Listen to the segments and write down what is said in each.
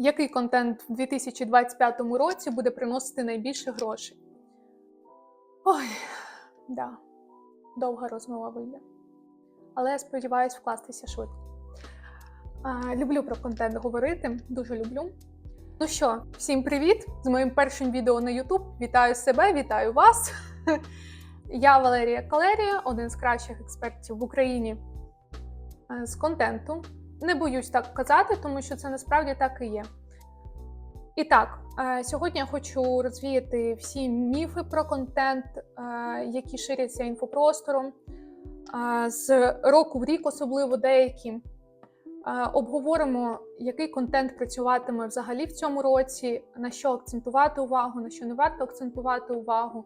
Який контент в 2025 році буде приносити найбільше грошей? Ой, да, довга розмова вийде. Але я сподіваюся вкластися швидко. А, люблю про контент говорити, дуже люблю. Ну що, всім привіт! З моїм першим відео на YouTube. Вітаю себе, вітаю вас. Я Валерія Калерія, один з кращих експертів в Україні е, з контенту. Не боюсь так казати, тому що це насправді так і є. І так, е, сьогодні я хочу розвіяти всі міфи про контент, е, які ширяться інфопростором. Е, З року в рік, особливо деякі. Обговоримо, який контент працюватиме взагалі в цьому році, на що акцентувати увагу, на що не варто акцентувати увагу.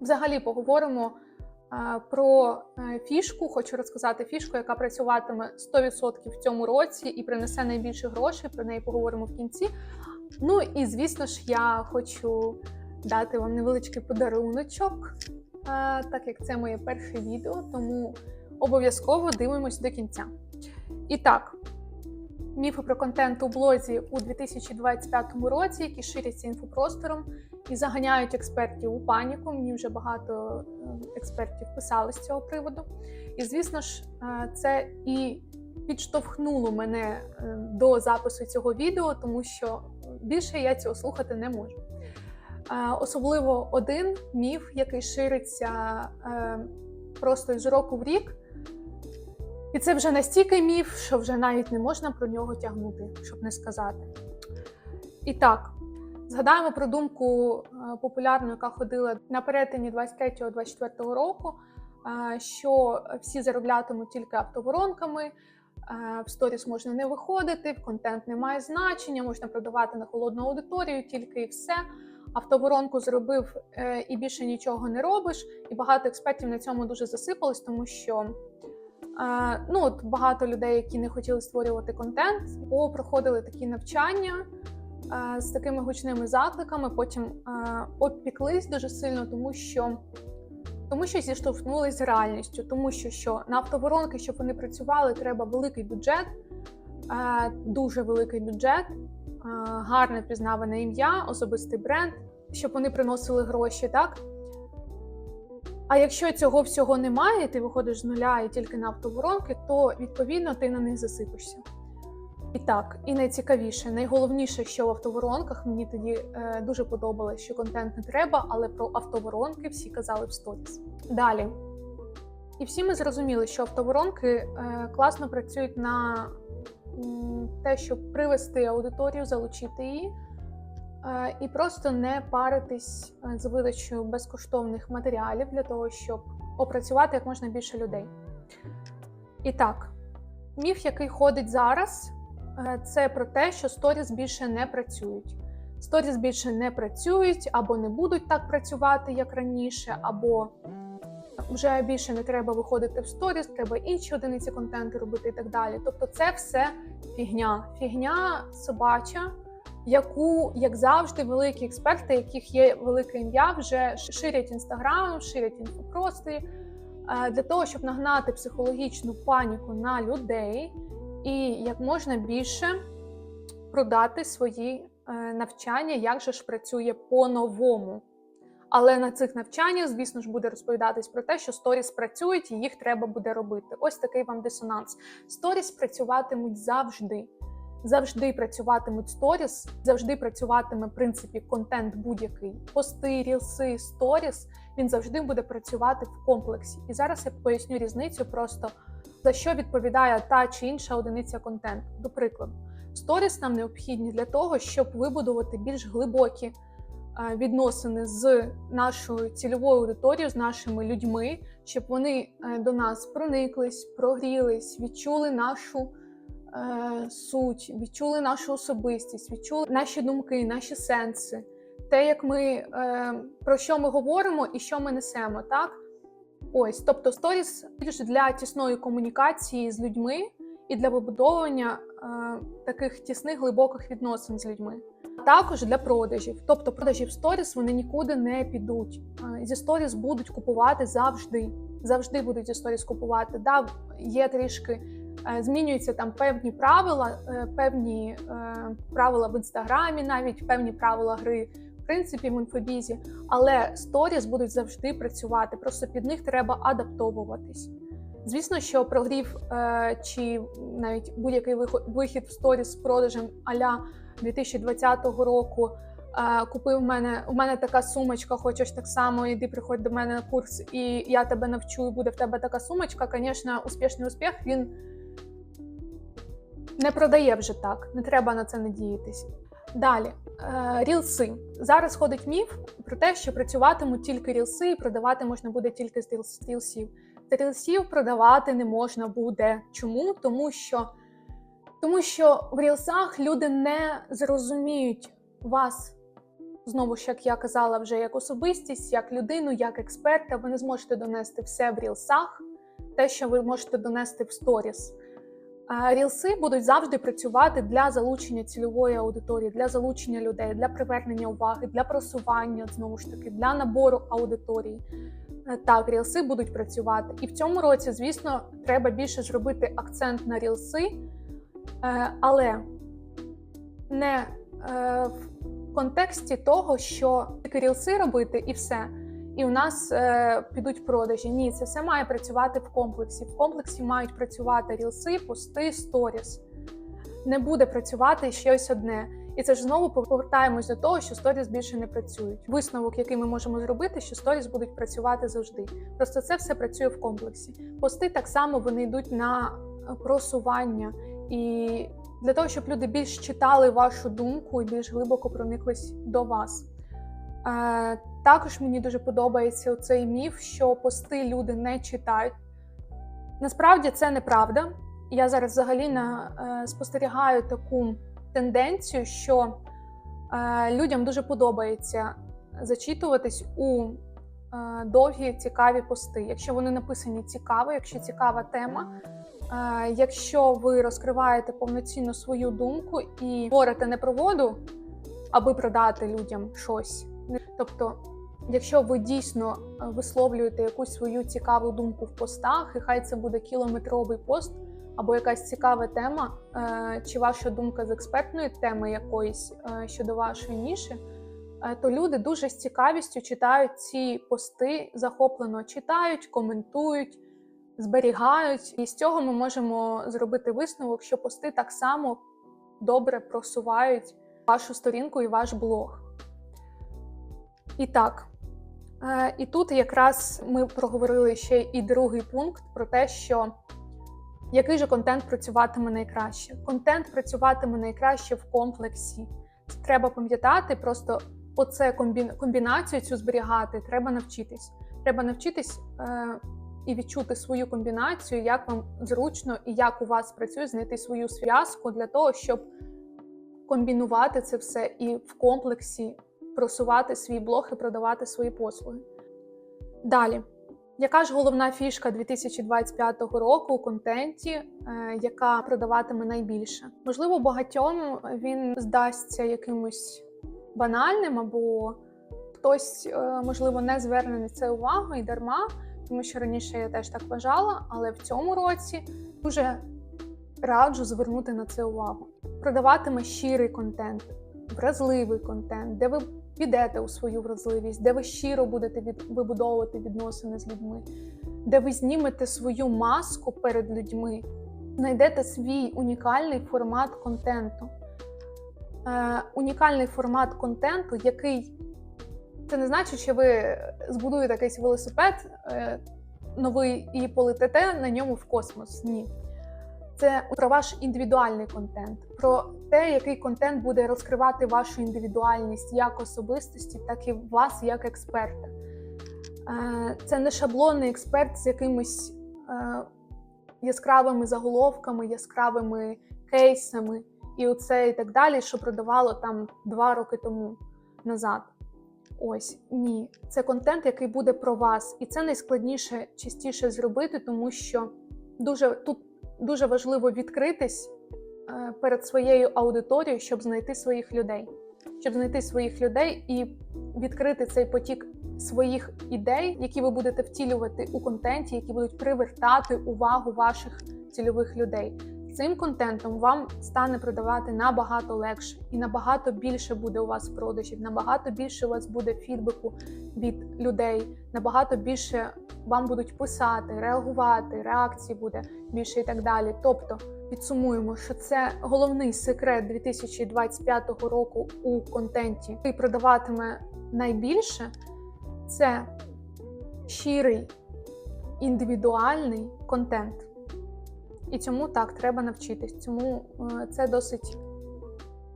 Взагалі поговоримо про е, фішку. Хочу розказати фішку, яка працюватиме 100% в цьому році і принесе найбільше грошей. Про неї поговоримо в кінці. Ну і звісно ж, я хочу дати вам невеличкий подаруночок, е, так як це моє перше відео, тому обов'язково дивимось до кінця. І так, міфи про контент у блозі у 2025 році, які ширяться інфопростором і заганяють експертів у паніку. Мені вже багато е, експертів писали з цього приводу. І звісно ж, е, це і підштовхнуло мене е, до запису цього відео, тому що більше я цього слухати не можу. Особливо один міф, який шириться просто з року в рік. І це вже настільки міф, що вже навіть не можна про нього тягнути, щоб не сказати. І так, згадаємо про думку е, популярну, яка ходила на перетині 23-24 року, е, що всі зароблятимуть тільки автоворонками, е, в сторіс можна не виходити, в контент не має значення, можна продавати на холодну аудиторію, тільки і все. Автоворонку зробив і більше нічого не робиш. І багато експертів на цьому дуже засипались, тому що ну, от багато людей, які не хотіли створювати контент, проходили такі навчання з такими гучними закликами, потім обпіклись дуже сильно, тому що. Тому що зіштовхнулись з реальністю, тому що, що на автоворонки, щоб вони працювали, треба великий бюджет, дуже великий бюджет, гарне пізнаване ім'я, особистий бренд, щоб вони приносили гроші, так? А якщо цього всього немає, ти виходиш з нуля і тільки на автоворонки, то відповідно ти на них засипишся. І так, і найцікавіше, найголовніше, що в автоворонках мені тоді е, дуже подобалось, що контент не треба, але про автоворонки всі казали в сторіс. Далі. І всі ми зрозуміли, що автоворонки е, класно працюють на м, те, щоб привести аудиторію, залучити її, і просто не паритись е, з видачею безкоштовних матеріалів для того, щоб опрацювати як можна більше людей. І так, міф, який ходить зараз, е, це про те, що сторіс більше не працюють. Сторіс більше не працюють або не будуть так працювати, як раніше, або вже більше не треба виходити в сторіс, треба інші одиниці контенту робити і так далі. Тобто, це все фігня. Фігня собача, яку, як завжди, великі експерти, яких є велике ім'я, вже ширять інстаграм, ширять інфопрости е, для того, щоб нагнати психологічну паніку на людей і як можна більше продати свої е, навчання, як же ж працює по-новому. Але на цих навчаннях, звісно ж, буде розповідатись про те, що сторіс працюють і їх треба буде робити. Ось такий вам дисонанс. Сторіс працюватимуть завжди. Завжди працюватимуть сторіс, завжди працюватиме в принципі контент будь-який. Пости, рілси, сторіс. Він завжди буде працювати в комплексі. І зараз я поясню різницю просто за що відповідає та чи інша одиниця контенту. До прикладу, сторіс нам необхідні для того, щоб вибудувати більш глибокі е, відносини з нашою цільовою аудиторією, з нашими людьми, щоб вони е, до нас прониклись, прогрілись, відчули нашу е, суть, відчули нашу особистість, відчули наші думки, наші сенси, те, як ми е, про що ми говоримо і що ми несемо, так? Ось, тобто сторіс для тісної комунікації з людьми і для вибудовування е, таких тісних глибоких відносин з людьми. Також для продажів. Тобто продажі в сторіс вони нікуди не підуть. Е, Зі сторіс будуть купувати завжди. Завжди будуть зі сторіс купувати. Да, є трішки Змінюються там певні правила, е, певні е, правила в інстаграмі, навіть певні правила гри, в принципі, в інфобізі. Але сторіс будуть завжди працювати. Просто під них треба адаптовуватись. Звісно, що прогрів е, чи навіть будь-який вихід в сторіс з продажем аля 2020 року. е, Купив в мене у мене така сумочка, хочеш так само, іди приходь до мене на курс, і я тебе навчу, і буде в тебе така сумочка. Звісно, успішний успіх він не продає вже так, не треба на це надіятись. Далі, е, рілси. Зараз ходить міф про те, що працюватимуть тільки рілси, і продавати можна буде тільки з рілс- з рілсів. З рілсів продавати не можна буде. Чому? Тому що, тому що в рілсах люди не зрозуміють вас. Знову ж, як я казала, вже як особистість, як людину, як експерта, ви не зможете донести все в рілсах, те, що ви можете донести в сторіс. Рілси будуть завжди працювати для залучення цільової аудиторії, для залучення людей, для привернення уваги, для просування знову ж таки, для набору аудиторії. Е, Так, рілси будуть працювати. І в цьому році, звісно, треба більше зробити акцент на рілси, е, але не е, в контексті того, що тільки рілси робити і все. І у нас е, підуть продажі. Ні, це все має працювати в комплексі. В комплексі мають працювати рілси, пости, сторіс. Не буде працювати щось одне. І це ж знову повертаємось до того, що сторіс більше не працюють. Висновок, який ми можемо зробити, що сторіс будуть працювати завжди. Просто це все працює в комплексі. Пости так само вони йдуть на просування. І для того, щоб люди більш читали вашу думку і більш глибоко прониклись до вас. Е, також мені дуже подобається цей міф, що пости люди не читають. Насправді це неправда. Я зараз взагалі на, е, спостерігаю таку тенденцію, що е, людям дуже подобається зачитуватись у довгі цікаві пости. Якщо вони написані цікаво, якщо цікава тема, якщо ви розкриваєте повноцінно свою думку і говорите не про воду, аби продати людям щось. Тобто, якщо ви дійсно е, висловлюєте якусь свою цікаву думку в постах, і хай це буде кілометровий пост або якась цікава тема, е, чи ваша думка з експертної теми якоїсь е, щодо вашої ніші, то люди дуже з цікавістю читають ці пости, захоплено читають, коментують, зберігають. І з цього ми можемо зробити висновок, що пости так само добре просувають вашу сторінку і ваш блог. І так, е, і тут якраз ми проговорили ще і другий пункт про те, що який же контент працюватиме найкраще. Контент працюватиме найкраще в комплексі. Треба пам'ятати, просто оце комбі- комбінацію цю зберігати, треба навчитись. Треба навчитись е, і відчути свою комбінацію, як вам зручно і як у вас працює, знайти свою зв'язку для того, щоб комбінувати це все і в комплексі просувати свій блог і продавати свої послуги. Далі, яка ж головна фішка 2025 року у контенті, е, яка продаватиме найбільше? Можливо, багатьом він здасться якимось банальним, або хтось, е, можливо, не зверне на це увагу і дарма, тому що раніше я теж так вважала, але в цьому році дуже раджу звернути на це увагу. Продаватиме щирий контент, вразливий контент, де ви підете у свою вразливість, де ви щиро будете від, вибудовувати відносини з людьми, де ви знімете свою маску перед людьми, знайдете свій унікальний формат контенту. Е, унікальний формат контенту, який це не значить, що ви збудуєте якийсь велосипед е, новий і полетите на ньому в космос. Ні. Це про ваш індивідуальний контент, про те, який контент буде розкривати вашу індивідуальність як особистості, так і вас як експерта. Е, Це не шаблонний експерт з якимись е, яскравими заголовками, яскравими кейсами, і оце і так далі, що продавало там два роки тому назад. Ось ні, це контент, який буде про вас, і це найскладніше частіше зробити, тому що дуже тут дуже важливо відкритись е, перед своєю аудиторією, щоб знайти своїх людей, щоб знайти своїх людей і відкрити цей потік своїх ідей, які ви будете втілювати у контенті, які будуть привертати увагу ваших цільових людей. Цим контентом вам стане продавати набагато легше і набагато більше буде у вас продажів, набагато більше у вас буде фідбеку від людей, набагато більше вам будуть писати, реагувати, реакцій буде більше і так далі. Тобто підсумуємо, що це головний секрет 2025 року у контенті, який продаватиме найбільше. Це щирий індивідуальний контент. І цьому так треба навчитись. Цьому е, це досить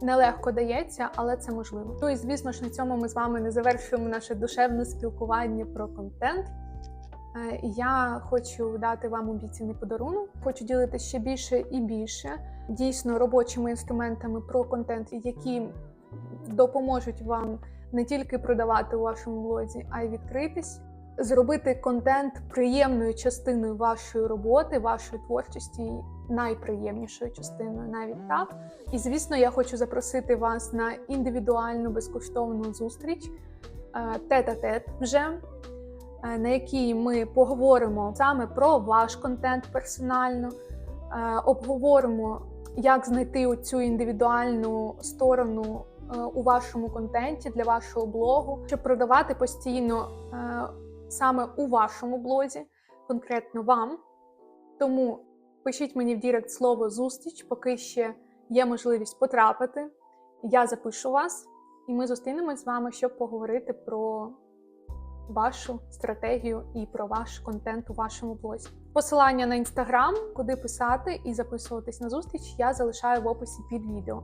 нелегко дається, але це можливо. Ну і звісно ж, на цьому ми з вами не завершуємо наше душевне спілкування про контент. Е, Я хочу дати вам обіцяний подарунок. Хочу ділитися ще більше і більше дійсно робочими інструментами про контент, які допоможуть вам не тільки продавати у вашому блозі, а й відкритись, зробити контент приємною частиною вашої роботи, вашої творчості, найприємнішою частиною, навіть так. І звісно, я хочу запросити вас на індивідуальну безкоштовну зустріч е, тет-а-тет вже. е, На якій ми поговоримо саме про ваш контент персонально, е, обговоримо, як знайти цю індивідуальну сторону у вашому контенті для вашого блогу, щоб продавати постійно саме у вашому блозі, конкретно вам. Тому пишіть мені в Дірект слово зустріч, поки ще є можливість потрапити. Я запишу вас, і ми зустрінемось з вами, щоб поговорити про вашу стратегію і про ваш контент у вашому блозі. Посилання на інстаграм, куди писати і записуватись на зустріч, я залишаю в описі під відео.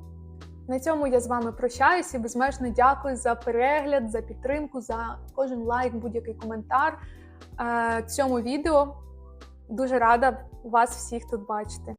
На цьому я з вами прощаюся. і Безмежно дякую за перегляд, за підтримку, за кожен лайк, будь-який коментар е, цьому відео. Дуже рада вас всіх тут бачити.